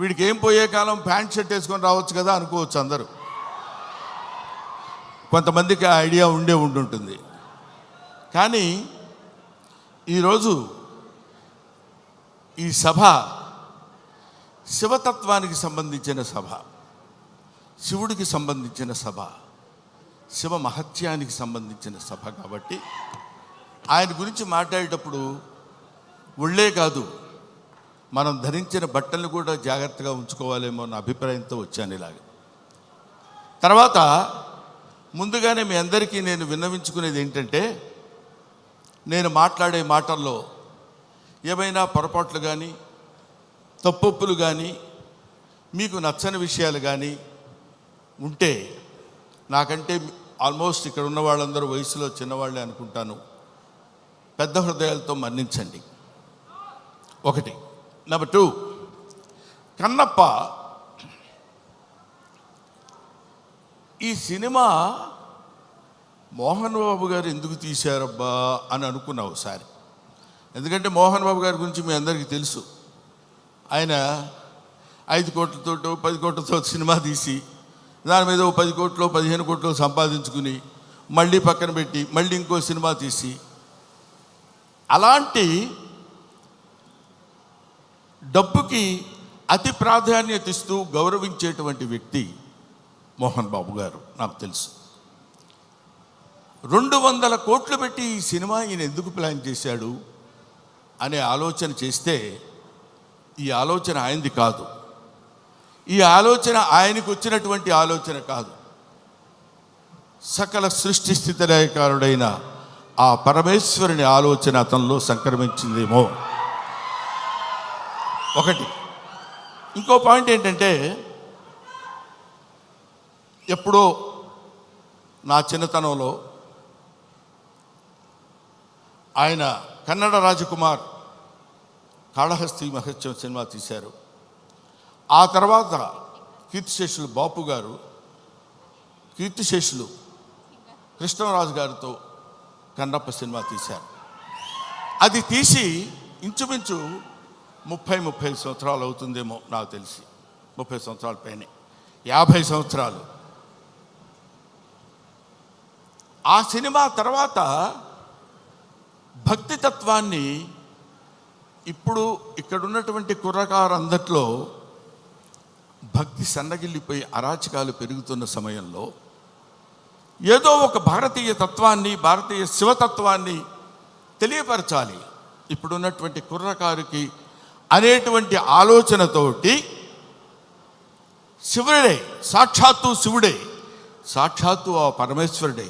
వీడికి ఏం పోయే కాలం ప్యాంట్ షర్ట్ వేసుకొని రావచ్చు కదా అనుకోవచ్చు అందరూ. కొంతమందికి ఆ ఐడియా ఉండే ఉండుంటుంది. కానీ ఈరోజు ఈ సభ శివతత్వానికి సంబంధించిన సభ శివుడికి సంబంధించిన సభ శివ మహత్యానికి సంబంధించిన సభ కాబట్టి ఆయన గురించి మాట్లాడేటప్పుడు ఒళ్ళే కాదు మనం ధరించిన బట్టలు కూడా జాగ్రత్తగా ఉంచుకోవాలేమో అన్న అభిప్రాయంతో వచ్చాను ఇలాగ. తర్వాత ముందుగానే మీ అందరికీ నేను విన్నవించుకునేది ఏంటంటే నేను మాట్లాడే మాటల్లో ఏమైనా పొరపాట్లు కానీ తప్పొప్పులు కానీ మీకు నచ్చని విషయాలు కానీ ఉంటే నాకంటే ఆల్మోస్ట్ ఇక్కడ ఉన్న వాళ్ళందరూ వయసులో చిన్నవాళ్ళే అనుకుంటాను. పెద్ద హృదయాలతో మన్నించండి. ఒకటి నెంబర్ టూ కన్నప్ప ఈ సినిమా మోహన్ బాబు గారు ఎందుకు తీశారబ్బా అని అనుకున్నా ఒకసారి. ఎందుకంటే మోహన్ బాబు గారి గురించి మీ అందరికీ తెలుసు. ఆయన ఐదు కోట్లతో పది కోట్లతో సినిమా తీసి దాని మీద ఓ పది కోట్లు పదిహేను కోట్లు సంపాదించుకుని మళ్ళీ పక్కన పెట్టి మళ్ళీ ఇంకో సినిమా తీసి అలాంటి డబ్బుకి అతి ప్రాధాన్యత ఇస్తూ గౌరవించేటువంటి వ్యక్తి మోహన్ బాబు గారు నాకు తెలుసు. రెండు వందల కోట్లు పెట్టి ఈ సినిమా ఈయన ఎందుకు ప్లాన్ చేశాడు అనే ఆలోచన చేస్తే ఈ ఆలోచన ఆయనది కాదు. ఈ ఆలోచన ఆయనకు వచ్చినటువంటి ఆలోచన కాదు. సకల సృష్టి స్థితి లయకారుడైన ఆ పరమేశ్వరుని ఆలోచన అతనిలో సంక్రమించిందేమో. ఒకటి. ఇంకో పాయింట్ ఏంటంటే ఎప్పుడో నా చిన్నతనంలో ఆయన కన్నడ రాజకుమార్ కాళహస్తి మహత్యం సినిమా తీశారు. ఆ తర్వాత కీర్తిశేషులు బాపు గారు కీర్తిశేషులు కృష్ణరాజు గారితో కన్నప్ప సినిమా తీశారు. అది తీసి ఇంచుమించు ముప్పై ముప్పై సంవత్సరాలు అవుతుందేమో నాకు తెలిసి. ముప్పై సంవత్సరాల పైన. యాభై సంవత్సరాలు. ఆ సినిమా తర్వాత భక్తి తత్వాన్ని ఇప్పుడు ఇక్కడ ఉన్నటువంటి కుర్రకారందట్లో భక్తి సన్నగిల్లిపోయి అరాచకాలు పెరుగుతున్న సమయంలో ఏదో ఒక భారతీయ తత్వాన్ని భారతీయ శివతత్వాన్ని తెలియపరచాలి. ఇప్పుడున్నటువంటి కుర్రకారుకి అనేటువంటి ఆలోచనతోటి శివుడే సాక్షాత్తు శివుడే సాక్షాత్తు ఆ పరమేశ్వరుడే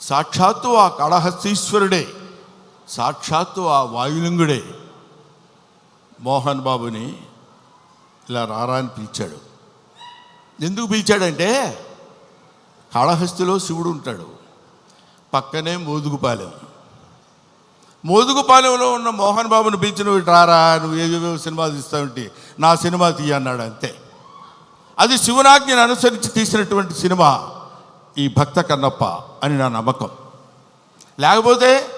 సాక్షాత్తు ఆ కళహస్తీశ్వరుడే సాక్షాత్తు ఆ వాయులింగుడే మోహన్ బాబుని ఇలా రారా అని పిలిచాడు. ఎందుకు పిలిచాడంటే కాళహస్తిలో శివుడు ఉంటాడు. పక్కనే మోదుగుపాలెం. మోదుగుపాలెంలో ఉన్న మోహన్ బాబుని పిలిచి నువ్వు రారా నువ్వు ఏవేవో సినిమా తీస్తావంటే? నా సినిమా తీయ అన్నాడు అంతే. అది శివనాజ్ఞను అనుసరించి తీసినటువంటి సినిమా ఈ భక్త కన్నప్ప అని నా నమ్మకం. లేకపోతే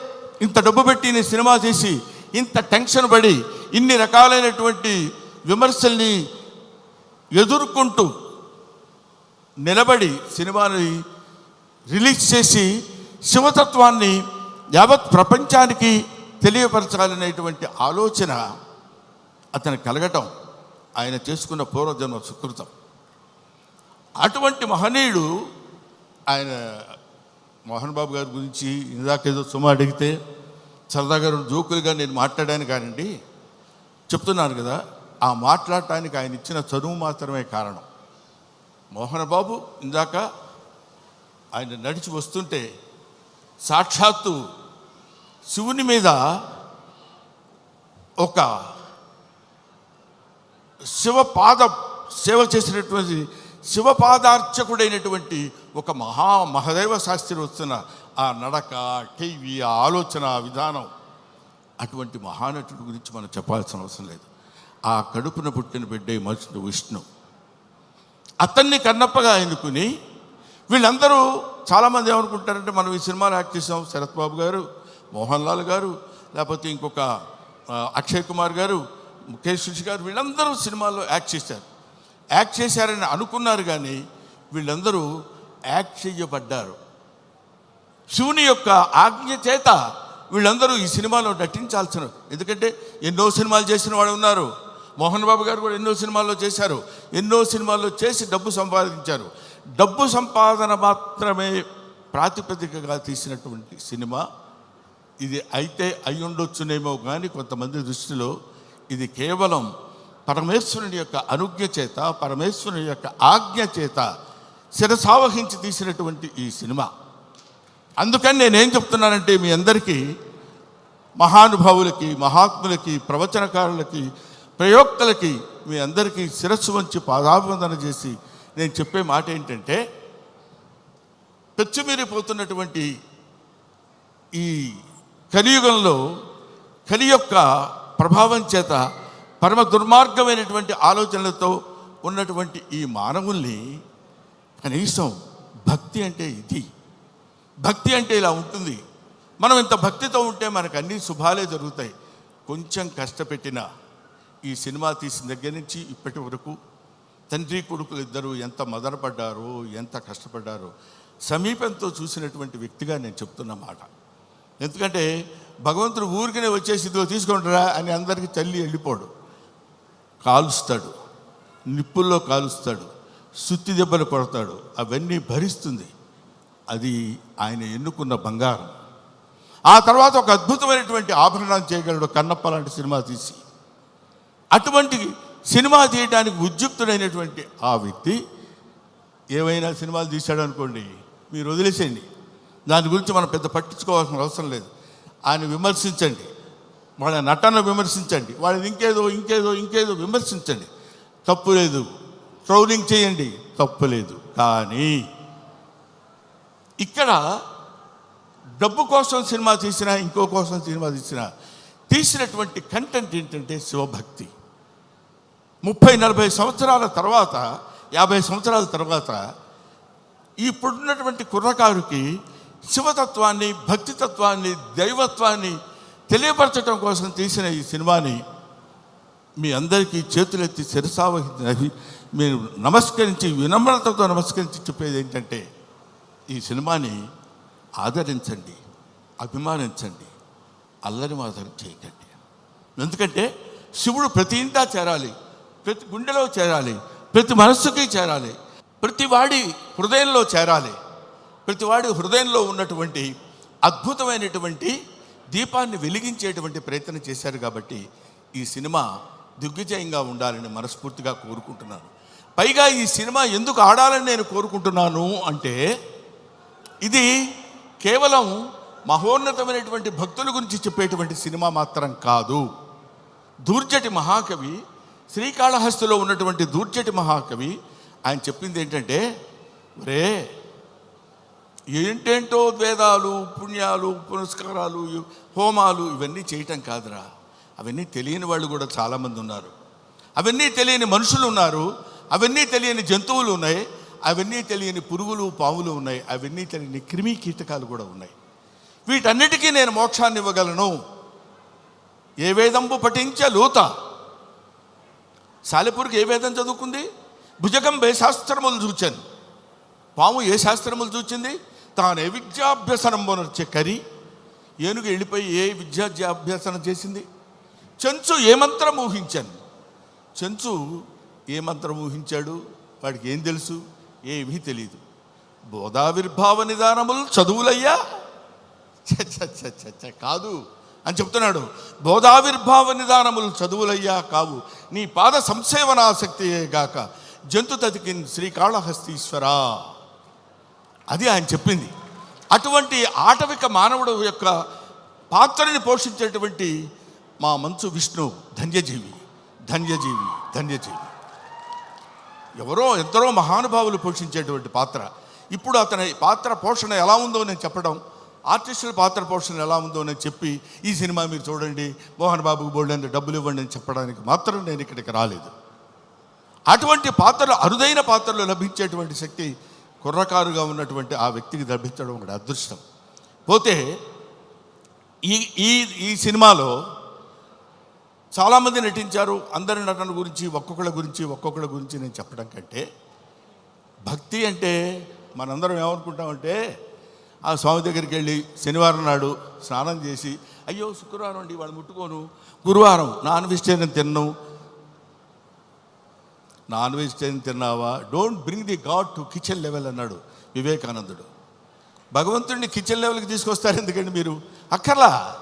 ఇంత డబ్బు పెట్టి నేను సినిమా తీసి ఇంత టెన్షన్ పడి ఇన్ని రకాలైనటువంటి విమర్శల్ని ఎదుర్కొంటూ నిలబడి సినిమాని రిలీజ్ చేసి శివతత్వాన్ని యావత్ ప్రపంచానికి తెలియపరచాలనేటువంటి ఆలోచన అతను కలగటం ఆయన చేసుకున్న పూర్వజన్మ సుకృతం. అటువంటి మహనీయుడు ఆయన మోహన్ బాబు గారి గురించి ఇందాకేదో సుమ అడిగితే సరదాగా జోకులుగా నేను మాట్లాడాను కానండి చెప్తున్నాను కదా ఆ మాట్లాడటానికి ఆయన ఇచ్చిన చదువు మాత్రమే కారణం. మోహన్ బాబు ఇందాక ఆయన నడిచి వస్తుంటే సాక్షాత్తు శివుని మీద ఒక శివపాద సేవ చేసినటువంటి శివపాదార్చకుడైనటువంటి ఒక మహా మహదైవ శాస్త్రి వస్తున్న ఆ నడక టీవీ ఆ ఆలోచన విధానం అటువంటి మహానటుడి గురించి మనం చెప్పాల్సిన అవసరం లేదు. ఆ కడుపున పుట్టిన బిడ్డే మనుషుడు విష్ణు. అతన్ని కన్నప్పగా ఎన్నుకుని వీళ్ళందరూ చాలామంది ఏమనుకుంటారంటే మనం ఈ సినిమాలో యాక్ట్ చేసాం శరత్ బాబు గారు మోహన్ లాల్ గారు లేకపోతే ఇంకొక అక్షయ్ కుమార్ గారు ముఖేష్ ఋషి గారు వీళ్ళందరూ సినిమాల్లో యాక్ట్ చేశారు. యాక్ట్ చేశారని అనుకున్నారు కానీ వీళ్ళందరూ యాక్ట్ చేయబడ్డారు శివుని యొక్క ఆజ్ఞ చేత వీళ్ళందరూ ఈ సినిమాలో నటించాల్సిన ఎందుకంటే ఎన్నో సినిమాలు చేసిన వాళ్ళు ఉన్నారు. మోహన్ బాబు గారు కూడా ఎన్నో సినిమాల్లో చేశారు. ఎన్నో సినిమాల్లో చేసి డబ్బు సంపాదించారు. డబ్బు సంపాదన మాత్రమే ప్రాతిపదికగా తీసినటువంటి సినిమా. ఇది అయితే అయి ఉండొచ్చునేమో కానీ కొంతమంది దృష్టిలో ఇది కేవలం పరమేశ్వరుని యొక్క అనుజ్ఞ చేత పరమేశ్వరుని యొక్క ఆజ్ఞ చేత శిరసావహించి తీసినటువంటి ఈ సినిమా. అందుకని నేనేం చెప్తున్నానంటే మీ అందరికీ మహానుభావులకి మహాత్ములకి ప్రవచనకారులకి ప్రయోక్తలకి మీ అందరికీ శిరస్సు వంచి పాదాభివందన చేసి నేను చెప్పే మాట ఏంటంటే పెచ్చుమీరిపోతున్నటువంటి ఈ కలియుగంలో కలి యొక్క ప్రభావం చేత పరమ దుర్మార్గమైనటువంటి ఆలోచనలతో ఉన్నటువంటి ఈ మానవుల్ని కనీసం భక్తి అంటే ఇది. భక్తి అంటే ఇలా ఉంటుంది. మనం ఇంత భక్తితో ఉంటే మనకు అన్ని శుభాలే జరుగుతాయి. కొంచెం కష్టపెట్టిన ఈ సినిమా తీసిన దగ్గర నుంచి ఇప్పటి వరకు తండ్రి కొడుకులు ఇద్దరు ఎంత మదనపడ్డారో ఎంత కష్టపడ్డారు సమీపంతో చూసినటువంటి వ్యక్తిగా నేను చెప్తున్న మాట. ఎందుకంటే భగవంతుడు ఊరికనే వచ్చేసి ఇదిగో తీసుకుంటారా అని అందరికీ తల్లి వెళ్ళిపోడు. కాలుస్తాడు. నిప్పుల్లో కాలుస్తాడు. సుత్తి దెబ్బలు కొడతాడు. అవన్నీ భరిస్తుంది. అది ఆయన ఎన్నుకున్న బంగారం. ఆ తర్వాత ఒక అద్భుతమైనటువంటి ఆభరణాలు చేయగలడు కన్నప్ప లాంటి సినిమా తీసి. అటువంటి సినిమా తీయడానికి ఉద్యుక్తుడైనటువంటి ఆ వ్యక్తి ఏవైనా సినిమాలు తీశాడు అనుకోండి మీరు వదిలేసేయండి. దాని గురించి మనం పెద్ద పట్టించుకోవాల్సిన అవసరం లేదు. ఆయన విమర్శించండి. వాళ్ళ నటన విమర్శించండి. వాళ్ళని ఇంకేదో ఇంకేదో ఇంకేదో విమర్శించండి. తప్పు లేదు. ట్రోలింగ్ చేయండి. తప్పు లేదు. కానీ ఇక్కడ డబ్బు కోసం సినిమా తీసినా ఇంకో కోసం సినిమా తీసినా తీసినటువంటి కంటెంట్ ఏంటంటే శివభక్తి. ముప్పై నలభై సంవత్సరాల తర్వాత యాభై సంవత్సరాల తర్వాత ఇప్పుడున్నటువంటి కుర్రకారుకి శివతత్వాన్ని భక్తితత్వాన్ని దైవత్వాన్ని తెలియపరచడం కోసం తీసిన ఈ సినిమాని మీ అందరికీ చేతులెత్తి శిరసావహించి మీరు నమస్కరించి వినమ్రతతో నమస్కరించి చెప్పేది ఏంటంటే ఈ సినిమాని ఆదరించండి అభిమానించండి అల్లరి మాత్రం చేయకండి. ఎందుకంటే శివుడు ప్రతి ఇంటా చేరాలి. ప్రతి గుండెలో చేరాలి ప్రతి మనస్సుకి చేరాలి ప్రతి వాడి హృదయంలో చేరాలి. ప్రతి వాడి హృదయంలో ఉన్నటువంటి అద్భుతమైనటువంటి దీపాన్ని వెలిగించేటువంటి ప్రయత్నం చేశారు కాబట్టి ఈ సినిమా దిగ్విజయంగా ఉండాలని మనస్ఫూర్తిగా కోరుకుంటున్నాను. పైగా ఈ సినిమా ఎందుకు ఆడాలని నేను కోరుకుంటున్నాను అంటే ఇది కేవలం మహోన్నతమైనటువంటి భక్తుల గురించి చెప్పేటువంటి సినిమా మాత్రం కాదు. దూర్జటి మహాకవి శ్రీకాళహస్తిలో ఉన్నటువంటి దూర్జటి మహాకవి ఆయన చెప్పింది ఏంటంటే రే ఏంటేంటో వేదాలు పుణ్యాలు పునస్కారాలు హోమాలు ఇవన్నీ చేయటం కాదురా. అవన్నీ తెలియని వాళ్ళు కూడా చాలామంది ఉన్నారు. అవన్నీ తెలియని మనుషులు ఉన్నారు. అవన్నీ తెలియని జంతువులు ఉన్నాయి. అవన్నీ తెలియని పురుగులు పాములు ఉన్నాయి. అవన్నీ తెలియని క్రిమి కీటకాలు కూడా ఉన్నాయి. వీటన్నిటికీ నేను మోక్షాన్ని ఇవ్వగలను. ఏ వేదంబు పఠించ లూత. సాలెపూర్కి ఏ వేదం చదువుకుంది? భుజగం ఏ శాస్త్రములు చూచాను. పాము ఏ శాస్త్రములు చూచింది? తాను ఏ విద్యాభ్యసనం వచ్చే కరి. ఏనుగు వెళ్ళిపోయి ఏ విద్యాభ్యాసనం చేసింది? చెంచు ఏ మంత్రం ఊహించాను. చెంచు ఏ మంత్రం ఊహించాడు? వాడికి ఏం తెలుసు? ఏమీ తెలియదు బోధావిర్భావ నిదానములు చదువులయ్యా. ఛ, ఛ, ఛ, ఛ, కాదు. అని చెప్తున్నాడు. బోధావిర్భావ నిదానములు చదువులయ్యా కావు. నీ పాద సంసేవనాసక్తియే గాక. జంతు తతికి శ్రీకాళహస్తీశ్వరా. అది ఆయన చెప్పింది. అటువంటి ఆటవిక మానవుడు యొక్క పాత్రని పోషించేటువంటి మా మంచు విష్ణు ధన్యజీవి. ధన్యజీవి ధన్యజీవి. ఎవరో ఎందరో మహానుభావులు పోషించేటువంటి పాత్ర. ఇప్పుడు అతని పాత్ర పోషణ ఎలా ఉందో నేను చెప్పడం ఆర్టిస్టుల పాత్ర పోషణ ఎలా ఉందో అని చెప్పి ఈ సినిమా మీరు చూడండి. మోహన్ బాబుకు బోల్డ్ డబ్బులు ఇవ్వండి అని చెప్పడానికి మాత్రం నేను ఇక్కడికి రాలేదు. అటువంటి పాత్రలు అరుదైన పాత్రలు లభించేటువంటి శక్తి కుర్రకారుగా ఉన్నటువంటి ఆ వ్యక్తికి లభించడం ఒక అదృష్టం. పోతే ఈ ఈ ఈ సినిమాలో చాలామంది నటించారు. అందరి నటన గురించి ఒక్కొక్కళ్ళ గురించి ఒక్కొక్కళ్ళ గురించి నేను చెప్పడం కంటే భక్తి అంటే మనందరం ఏమనుకుంటామంటే ఆ స్వామి దగ్గరికి వెళ్ళి శనివారం నాడు స్నానం చేసి అయ్యో శుక్రవారం అండి వాళ్ళు ముట్టుకోను. గురువారం నాన్ వెజిటేరియన్ తిన్నాం. నాన్ వెజిటేరియన్ తిన్నావా? Don't bring the God to kitchen level అన్నాడు వివేకానందుడు. భగవంతుడిని కిచెన్ లెవెల్కి తీసుకొస్తారు ఎందుకండి మీరు? అక్కర్లా.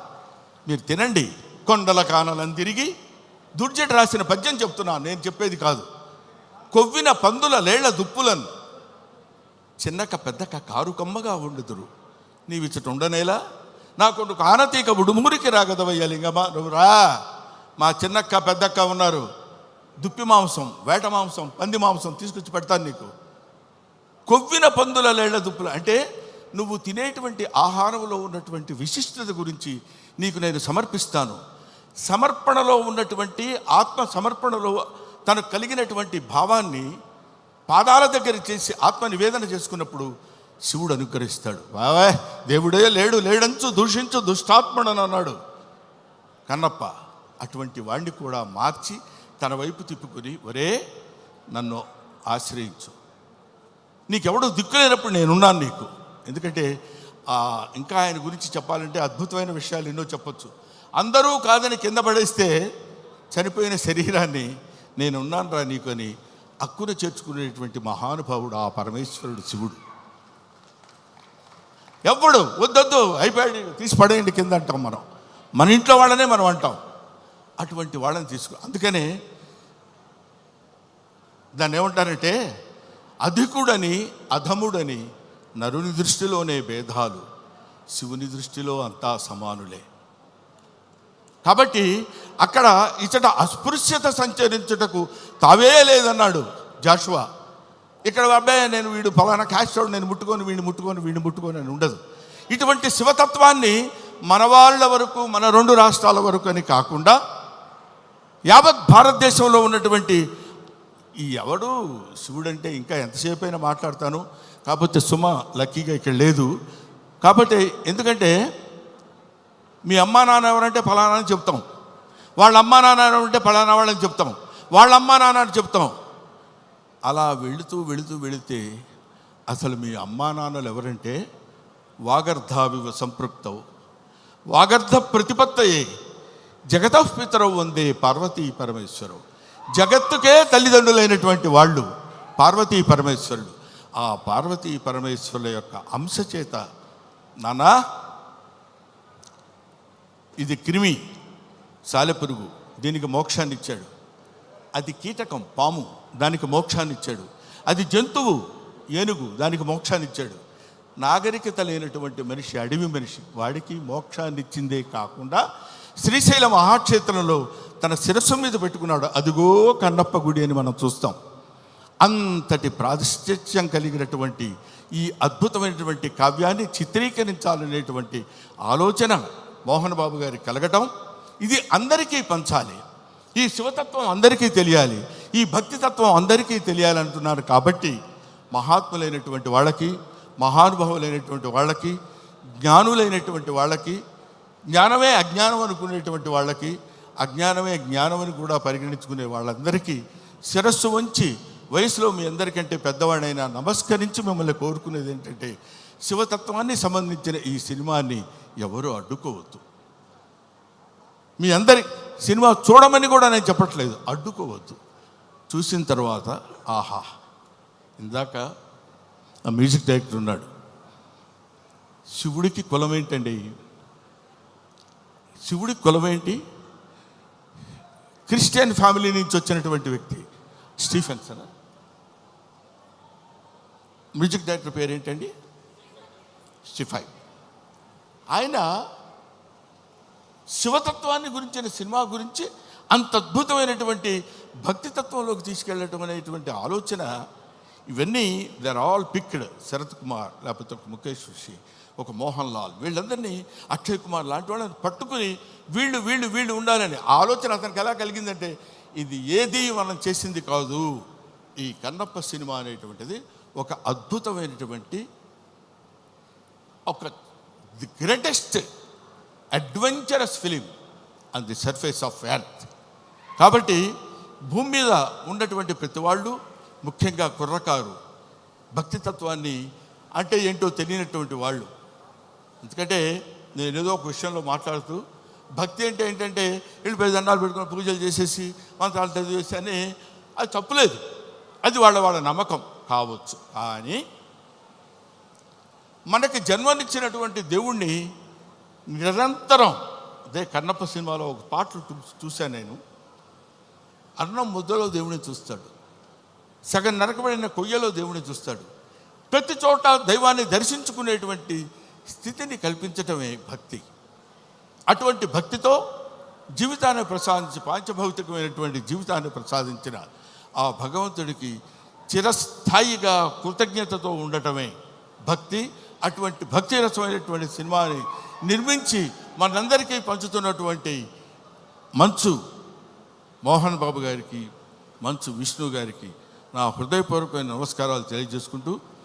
మీరు తినండి. కొండల కానలను తిరిగి దుర్జటి రాసిన పద్యం చెప్తున్నాను. నేను చెప్పేది కాదు. కొవ్విన పందుల లేళ్ళ దుప్పులను చిన్నక పెద్దక కారు కమ్మగా ఉండుదురు. నీవిచ్చట ఉండనేలా నా కొడుకు కానతీక ఉడుమూరికి రాగదవయ్య లింగమా. నువ్వు రా. మా చిన్నక్క పెద్దక్క ఉన్నారు. దుప్పి మాంసం వేట మాంసం పంది మాంసం తీసుకొచ్చి పెడతాను నీకు. కొవ్విన పందుల లేళ్ళ దుప్పులు. అంటే నువ్వు తినేటువంటి ఆహారంలో ఉన్నటువంటి విశిష్టత గురించి నీకు నేను సమర్పిస్తాను. సమర్పణలో ఉన్నటువంటి ఆత్మ సమర్పణలో తనకు కలిగినటువంటి భావాన్ని పాదాల దగ్గర చేసి ఆత్మ నివేదన చేసుకున్నప్పుడు శివుడు అనుగ్రహిస్తాడు. బావే దేవుడే లేడు లేడంచు దూషించు దుష్టాత్మడని అన్నాడు. కన్నప్ప అటువంటి వాణ్ణి కూడా మార్చి తన వైపు తిప్పుకుని ఒరే నన్ను ఆశ్రయించు. నీకెవడో దిక్కులేనప్పుడు నేనున్నాను నీకు. ఎందుకంటే ఇంకా ఆయన గురించి చెప్పాలంటే అద్భుతమైన విషయాలు ఎన్నో చెప్పొచ్చు. అందరూ కాదని కింద పడేస్తే చనిపోయిన శరీరాన్ని నేనున్నాను రా నీకు అని అక్కున చేర్చుకునేటువంటి మహానుభావుడు ఆ పరమేశ్వరుడు శివుడు. ఎవ్వడు వద్దొద్దు అయిపోయాడు తీసి పడేయండి కింద అంటాం మనం. మన ఇంట్లో వాళ్ళనే మనం అంటాం. అటువంటి వాళ్ళని తీసుకు అందుకనే దాన్ని ఏమంటారంటే అధికుడని అధముడని నరుని దృష్టిలోనే భేదాలు శివుని దృష్టిలో అంతా సమానులే. కాబట్టి అక్కడ ఇచ్చట అస్పృశ్యత సంచరించుటకు తావే లేదన్నాడు జాషువా. ఇక్కడ అబ్బాయి నేను వీడు ఫలానా క్యాష్ నేను ముట్టుకొని వీడిని ముట్టుకొని వీడిని ముట్టుకొని అని ఉండదు. ఇటువంటి శివతత్వాన్ని మన వాళ్ళ వరకు మన రెండు రాష్ట్రాల వరకు అని కాకుండా యావత్ భారతదేశంలో ఉన్నటువంటి ఈ ఎవడు శివుడంటే ఇంకా ఎంతసేపు అయినా మాట్లాడతాను. కాకపోతే సుమ లక్కీగా ఇక్కడ లేదు. కాబట్టి ఎందుకంటే మీ అమ్మా నాన్న ఎవరంటే ఫలానా అని చెప్తాం. వాళ్ళ అమ్మా నాన్న ఎవరంటే ఫలానా వాళ్ళని చెప్తాం. వాళ్ళ అమ్మా నాన్న అని చెప్తాం. అలా వెళుతూ వెళుతూ వెళితే అసలు మీ అమ్మా నాన్నలు ఎవరంటే వాగర్ధావివ సంపృక్తవు వాగర్ధ ప్రతిపత్తయే. జగతపితరవు వందే పార్వతీ పరమేశ్వరవు జగత్తుకే తల్లిదండ్రులైనటువంటి వాళ్ళు పార్వతీ పరమేశ్వరుడు. ఆ పార్వతీ పరమేశ్వరుల యొక్క అంశ చేత నానా ఇది క్రిమి సాలెపురుగు. దీనికి మోక్షాన్ని ఇచ్చాడు అది కీటకం పాము దానికి మోక్షాన్ని ఇచ్చాడు అది జంతువు ఏనుగు దానికి మోక్షాన్ని ఇచ్చాడు నాగరికత లేనటువంటి మనిషి అడవి మనిషి వాడికి మోక్షాన్ని ఇచ్చిందే కాకుండా శ్రీశైల మహాక్షేత్రంలో తన శిరస్సు మీద పెట్టుకున్నాడు. అదిగో కన్నప్ప గుడి అని మనం చూస్తాం. అంతటి ప్రాతిష్ఠ్యం కలిగినటువంటి ఈ అద్భుతమైనటువంటి కావ్యాన్ని చిత్రీకరించాలనేటువంటి ఆలోచన మోహన్ బాబు గారి కలగటం ఇది అందరికీ పంచాలి. ఈ శివతత్వం అందరికీ తెలియాలి. ఈ భక్తి తత్వం అందరికీ తెలియాలంటున్నారు కాబట్టి మహాత్ములైనటువంటి వాళ్ళకి మహానుభావులైనటువంటి వాళ్ళకి జ్ఞానులైనటువంటి వాళ్ళకి జ్ఞానమే అజ్ఞానం అనుకునేటువంటి వాళ్ళకి అజ్ఞానమే జ్ఞానం అని కూడా పరిగణించుకునే వాళ్ళందరికీ శిరస్సు వంచి వయసులో మీ అందరికంటే పెద్దవాడైనా నమస్కరించి మిమ్మల్ని కోరుకునేది ఏంటంటే శివతత్వాన్ని సంబంధించిన ఈ సినిమాని ఎవరు అడ్డుకోవద్దు. మీ అందరి సినిమా చూడమని కూడా నేను చెప్పట్లేదు అడ్డుకోవద్దు. చూసిన తర్వాత ఆహా ఇందాక ఆ మ్యూజిక్ డైరెక్టర్ ఉన్నాడు. శివుడికి కులం ఏంటండి? శివుడి కులం ఏంటి? క్రిస్టియన్ ఫ్యామిలీ నుంచి వచ్చినటువంటి వ్యక్తి స్టీఫెన్సన్? మ్యూజిక్ డైరెక్టర్ పేరేంటండి? Sixty five. ఆయన శివతత్వాన్ని గురించిన సినిమా గురించి అంత అద్భుతమైనటువంటి భక్తి తత్వంలోకి తీసుకెళ్ళటం అనేటువంటి ఆలోచన ఇవన్నీ there all picked Sarath Kumar లేకపోతే ఒక ముఖేష్ ఋషి ఒక మోహన్ లాల్ వీళ్ళందరినీ అక్షయ్ కుమార్ లాంటి వాళ్ళని పట్టుకుని వీళ్ళు వీళ్ళు వీళ్ళు ఉండాలని ఆలోచన అతనికి ఎలా కలిగిందంటే ఇది ఏది మనం చేసింది కాదు. ఈ కన్నప్ప సినిమా అనేటువంటిది ఒక అద్భుతమైనటువంటి ఒక the greatest adventurous film and the surface of earth. కాబట్టి భూమి మీద ఉన్నటువంటి ప్రతి వాళ్ళు ముఖ్యంగా కుర్రకారు భక్తి తత్వాన్ని అంటే ఏంటో తెలియనటువంటి వాళ్ళు. ఎందుకంటే నేను ఏదో ఒక విషయంలో మాట్లాడుతూ భక్తి అంటే ఏంటంటే వెళ్ళిపోయి దండాలు పెట్టుకొని పూజలు చేసేసి మంత్రాలు చదివేసి అని అది తప్పులేదు. అది వాళ్ళ వాళ్ళ నమ్మకం కావచ్చు. కానీ మనకి జన్మనిచ్చినటువంటి దేవుణ్ణి నిరంతరం అదే కన్నప్ప సినిమాలో ఒక పాటలు చూశాను నేను. అన్నం ముద్దలో దేవుడిని చూస్తాడు. సగం నరకబడిన కొయ్యలో దేవుడిని చూస్తాడు. ప్రతి చోట దైవాన్ని దర్శించుకునేటువంటి స్థితిని కల్పించటమే భక్తి. అటువంటి భక్తితో జీవితాన్ని ప్రసాదించి పాంచభౌతికమైనటువంటి జీవితాన్ని ప్రసాదించిన ఆ భగవంతుడికి చిరస్థాయిగా కృతజ్ఞతతో ఉండటమే భక్తి. అటువంటి భక్తి రసమైనటువంటి సినిమాని నిర్మించి మనందరికీ పంచుతున్నటువంటి మంచు మోహన్ బాబు గారికి మంచు విష్ణు గారికి నా హృదయపూర్వకమైన నమస్కారాలు తెలియజేసుకుంటూ